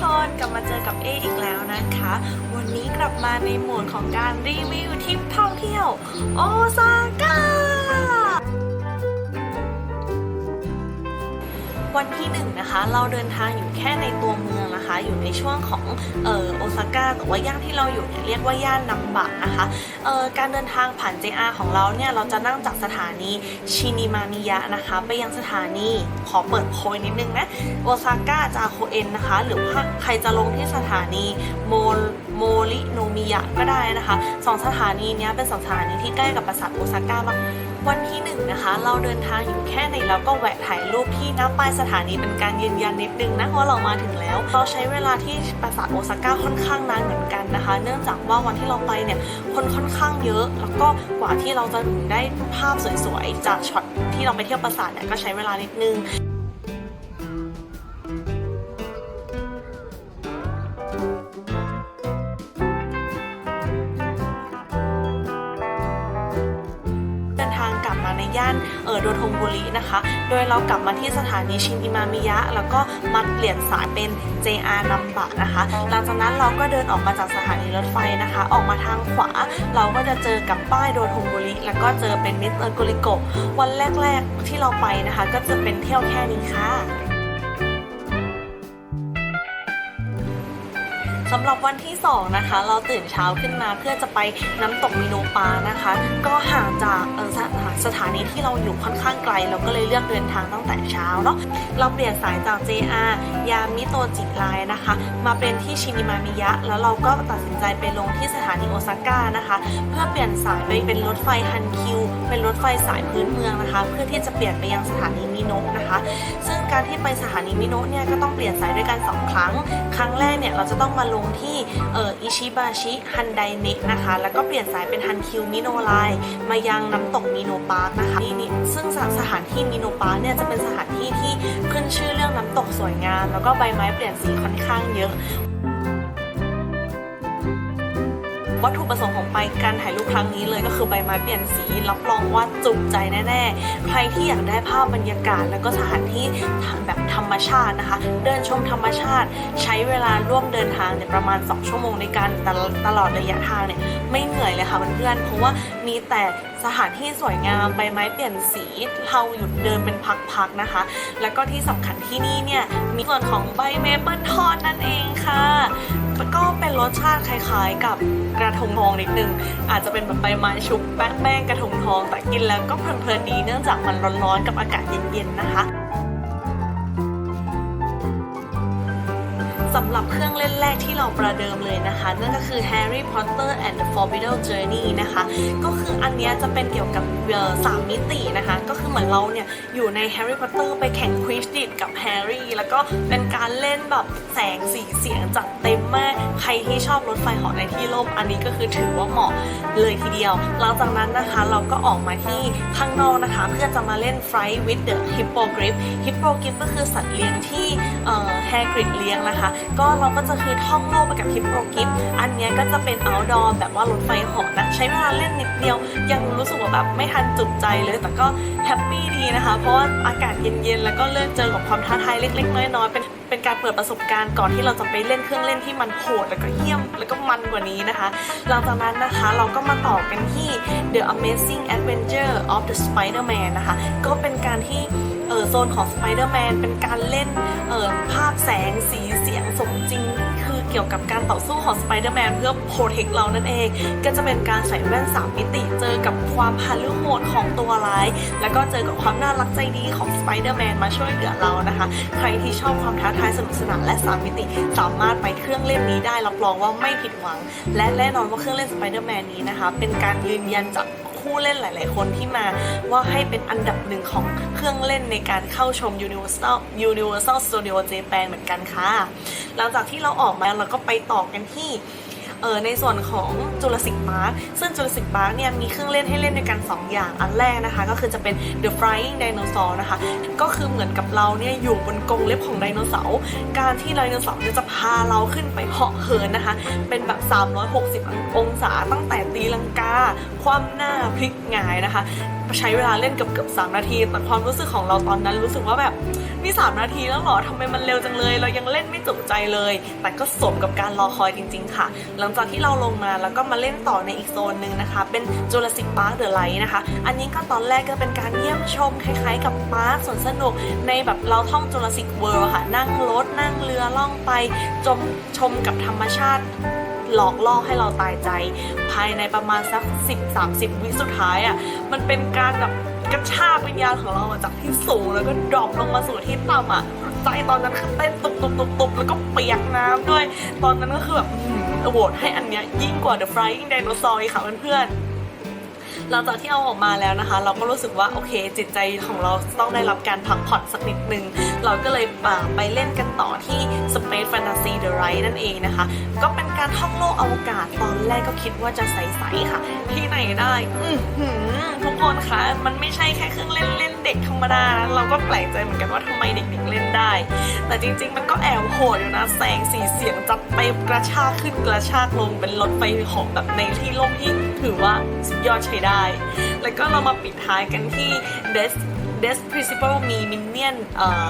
คนกลับมาเจอกับเออีกแล้วนะคะ วันนี้กลับมาในโหมดของการรีวิวทริปท่องเที่ยว โอซา วันที่หนึ่งนะคะเราเดินทางอยู่แค่ในตัวเมืองนะคะ อยู่ในช่วงของเอ่อโอซาก้าแต่ว่าย่านที่เราอยู่เนี่ยเรียกว่าย่านนัมบะนะคะเอ่อการเดินทางผ่าน JR ของเราเนี่ยเราจะนั่งจากสถานีชินิมามิยะนะคะ ไปยังสถานีขอเปิดโพยนิดนึงนะโอซาก้าจาโคเอ็นนะคะ หรือว่าใครจะลงที่สถานีโมโมริโนมิยะก็ได้นะคะสองสถานีเนี้ยเป็นสองสถานีที่ใกล้กับปราสาทโอซาก้ามาก วันที่หนึ่งนะคะเราเดินทางอยู่แค่ในแล้วก็แวะถ่ายรูปที่น้ำปลายสถานีเป็นการยืนยันนิดนึงนะว่าเรามาถึงแล้วเราใช้เวลาที่ปราสาทโอซาก้าค่อนข้างนานเหมือนกันนะคะ เนื่องจากว่าวันที่เราไปเนี่ยคนค่อนข้างเยอะ แล้วก็กว่าที่เราจะถึงได้ภาพสวยๆจากช็อตที่เราไปเที่ยวปราสาทเนี่ยก็ใช้เวลานิดนึง ย่านเออโดทงบุรีนะคะ โดยเรากลับมาที่สถานีชินอิมามิยะ แล้วก็มาเปลี่ยนสายเป็น JR นัมบะนะคะ หลังจากนั้นเราก็เดินออกมาจากสถานีรถไฟนะคะ ออกมาทางขวา เราก็จะเจอกับป้ายโดทงบุรีแล้วก็เจอเป็นมิสเตอร์กุลิโกวันแรก ๆที่เราไปนะคะ ก็จะเป็นเที่ยวแค่นี้ค่ะ สำหรับวันที่ 2 นะคะ เราตื่นเช้าขึ้นมาเพื่อจะไปน้ำตกมิโนปานะคะ ก็ห่างจากสถาสถานีที่เราอยู่ค่อนข้างไกล เราก็เลยเลือกเดินทางตั้งแต่เช้าเนาะเราเปลี่ยนสายจาก JR ยามิโตจิไลน์นะคะ มาเป็นที่ชินิมามิยะ แล้วเราก็ตัดสินใจไปลงที่สถานีโอซาก้านะคะ เพื่อเปลี่ยนสายไปเป็นรถไฟฮันคิว เป็นรถไฟสายพื้นเมืองนะคะ เพื่อที่จะเปลี่ยนไปยังสถานีมิโนะนะคะ ซึ่งการที่ไปสถานีมิโนะเนี่ยก็ต้องเปลี่ยนสายด้วยกัน 2 ครั้ง ครั้งแรกเนี่ยเราจะต้องมาลงที่เอออิชิบาชิฮันไดเนะนะคะ แล้วก็เปลี่ยนสายเป็นฮันคิวมิโนไลมายังน้ำตกมิโนปาร์คนะคะนี่นี่ซึ่งสถานที่มิโนปาร์คเนี่ยจะเป็นสถานที่ที่ขึ้นชื่อเรื่องน้ำตกสวยงาม แล้วก็ใบไม้เปลี่ยนสีค่อนข้างเยอะ วัตถุประสงค์ของไปการถ่ายรูปครั้งนี้เลยก็คือใบไม้เปลี่ยนสี รับรองว่าจุใจแน่ๆ ใครที่อยากได้ภาพบรรยากาศ แล้วก็สถานที่แบบธรรมชาตินะคะ เดินชมธรรมชาติ ใช้เวลาร่วมเดินทางเนี่ยประมาณ 2 ชั่วโมงในการตลตลอดระยะทางเนี่ยไม่เหนื่อยเลยค่ะเพื่อนๆเพราะว่ามีแต่สถานที่สวยงามใบไม้เปลี่ยนสีเราหยุดเดินเป็นพักๆนะคะ แล้วก็ที่สำคัญที่นี่เนี่ยมีส่วนของใบเมเปิลทอดนั่นเองค่ะ แล้วก็เป็นรสชาติคล้ายๆ กับกระทงทองนิดนึง อาจจะเป็นแบบใบไม้ชุบแป้งกระทงทอง แต่กินแล้วก็เพลินๆดีเนื่องจากมันร้อนๆกับอากาศเย็นๆนะคะสำหรับเครื่องเล่นแรกที่เราประเดิมเลยนะคะ นั่นก็คือ Harry Potter and the Forbidden Journey นะคะ ก็คืออันนี้จะเป็นเกี่ยวกับสามมิตินะคะ ก็คือเหมือนเราเนี่ย อยู่ใน Harry Potter ไปแข่งควิชดิตกับแฮร์รี่แล้วก็เป็นการเล่นแบบ แสงสีเสียงจัดเต็มมาก ใครที่ชอบรถไฟเหาะในที่ร่มอันนี้ก็คือถือว่าเหมาะเลยทีเดียว หลังจากนั้นนะคะเราก็ออกมาที่ข้างนอกนะคะ เพื่อจะมาเล่น Flight with the Hippogriff Hippogriff ก็คือสัตว์เลี้ยงที่แฮกริดเลี้ยงนะคะ ก็เราก็จะคือท่องโลกไปกับ Hippogriff อันนี้ก็จะเป็น outdoor แบบว่ารถไฟเหาะนะใช้เวลาเล่นนิดเดียว ยังรู้สึกว่าแบบไม่ทันจุใจเลย แต่ก็แฮปปี้ดีนะคะ เพราะว่าอากาศเย็นๆ แล้วก็เริ่มเจอกับความท้าทายเล็กๆ น้อยๆเป็นเป็นการเปิดประสบการณ์ก่อนที่เราจะไปเล่นเครื่องเล่นที่มันโหดแล้วก็เยี่ยมแล้วก็มันกว่านี้นะคะ หลังจากนั้นนะคะเราก็มาต่อกันที่ The Amazing Adventure of the Spider-Man นะคะ ก็เป็นการที่เออโซนของ Spider-Man เป็นการเล่นเออภาพแสงสีเสียงสมจริง กี่ยวกับการต่อสู้ของ Spider-Man เพื่อโปรเทคเรานั่นเอง ก็จะเป็นการใส่แว่น 3 มิติ เจอกับความฮาลุโหดของตัวร้าย แล้วก็เจอกับความน่ารักใจดีของ Spider-Man มนมาช่วยเหลือเรานะคะ ใครที่ชอบความท้าทายสนุกสนานและ 3 มิติ สามารถไปเครื่องเล่นนี้ได้รับรองว่าไม่ผิดหวัง และแน่นอนว่าเครื่องเล่น Spider-Man นี้นะคะ เป็นการยืนยันจาก ผู้เล่นหลาย ๆ คนที่มาว่าให้เป็นอันดับหนึ่งของเครื่องเล่นในการเข้าชม Universal Universal Studio Japan เหมือนกันค่ะ หลังจากที่เราออกมาเราก็ไปต่อกันที่ เออในส่วนของจูราสิก Park ซึ่งจูราสิก Park เนี่ยมีเครื่องเล่นให้เล่นด้วยกัน 2 อย่างอันแรกนะคะ ก็คือจะเป็น The Flying Dinosaur นะคะ ก็คือเหมือนกับเราเนี่ยอยู่บนกรงเล็บของไดโนเสาร์การที่ไดโนเสาร์เนี่ยจะพาเราขึ้นไปเหาะเหินนะคะ เป็นแบบ 360 องศาตั้งแต่ตีลังกา คว่ำหน้าพลิกหงายนะคะ ใช้เวลาเล่นเกือบเกือบสามนาที แต่ความรู้สึกของเราตอนนั้นรู้สึกว่าแบบนี่สามนาทีแล้วหรอทำไมมันเร็วจังเลย เรายังเล่นไม่จุใจเลย แต่ก็สมกับการรอคอยจริง ๆ ค่ะ หลังจากที่เราลงมาแล้วก็มาเล่นต่อในอีกโซนหนึ่งนะคะ เป็น Jurassic Park The Light นะคะ อันนี้ก็ตอนแรกก็เป็นการเยี่ยมชมคล้ายๆ กับปาร์คสวนสนุกในแบบเราท่อง Jurassic World อะค่ะ นั่งรถนั่งเรือล่องไป จมชมกับธรรมชาติ หลอกล่อให้เราตายใจ ภายในประมาณสัก 10-30 วิสุดท้ายอะ่ะมันเป็นการแบบกระชากวิญญาณของเรามาจากที่สูงแล้วก็ดรอปลงมาสู่ที่ต่ำอะใจตอนนั้นคือเต้นตุบตุบตุบตุบแล้วก็เปียกน้ำด้วย ตอนนั้นก็คือแบบโหวตให้อันเนี้ยยิ่งกว่า The Flying Dinosaur อีกค่ะเพื่อนๆ หลังจากที่เอาออกมาแล้วนะคะ เราก็รู้สึกว่าโอเค จิตใจของเราต้องได้รับการพักผ่อนสักนิดนึง เราก็เลยไปเล่นกันต่อที่ Space Fantasy The Ride นั่นเองนะคะ ก็เป็นการท่องโลกอวกาศตอนแรกก็คิดว่าจะใสๆค่ะ ที่ไหนได้ทุกคนคะมันไม่ใช่แค่เครื่องเล่นเล่นเด็กธรรมดานะเราก็แปลกใจเหมือนกันว่าทำไมเด็กๆเล่นได้ แต่จริง ๆ มันก็แอบโหดอยู่นะแสงสีเสียงจัดไปกระชากขึ้นกระชากลงเป็นรถไฟของแบบในที่โล่งที่ ถือว่าสุดยอดใช้ได้ แล้วก็เรามาปิดท้ายกันที่ Des Des Principal มี Minion เอ่อ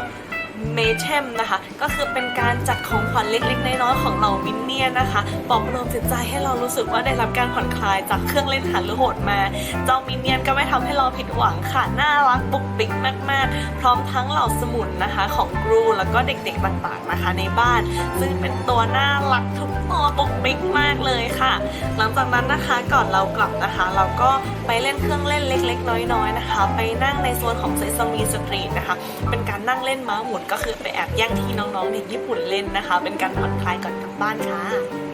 เมเทมนะคะ ก็คือเป็นการจัดของขวัญเล็กๆ น้อยๆของเหล่ามินเนี่ยนนะคะปลอบประโลมจิตใจให้เรารู้สึกว่าได้รับการผ่อนคลายจากเครื่องเล่นหันหรือโหดมา เจ้ามินเนี่ยนก็ไม่ทำให้เราผิดหวังค่ะ น่ารักปุกปิ๊กมากๆ พร้อมทั้งเหล่าสมุนนะคะของกรูแล้วก็เด็กๆต่างๆนะคะในบ้าน ซึ่งเป็นตัวน่ารักทุกตัวปุกปิกมากเลยค่ะ หลังจากนั้นนะคะก่อนเรากลับนะคะ เราก็ไปเล่นเครื่องเล่นเล็ก ๆ น้อยๆนะคะ ไปนั่งในโซนของเซซามีสตรีทนะคะ เป็นการนั่งเล่นม้าหมุนก็คือไปแอบแย่งที่น้องๆในญี่ปุ่นเล่นนะคะ เป็นการผ่อนคลายก่อนกลับบ้านค่ะ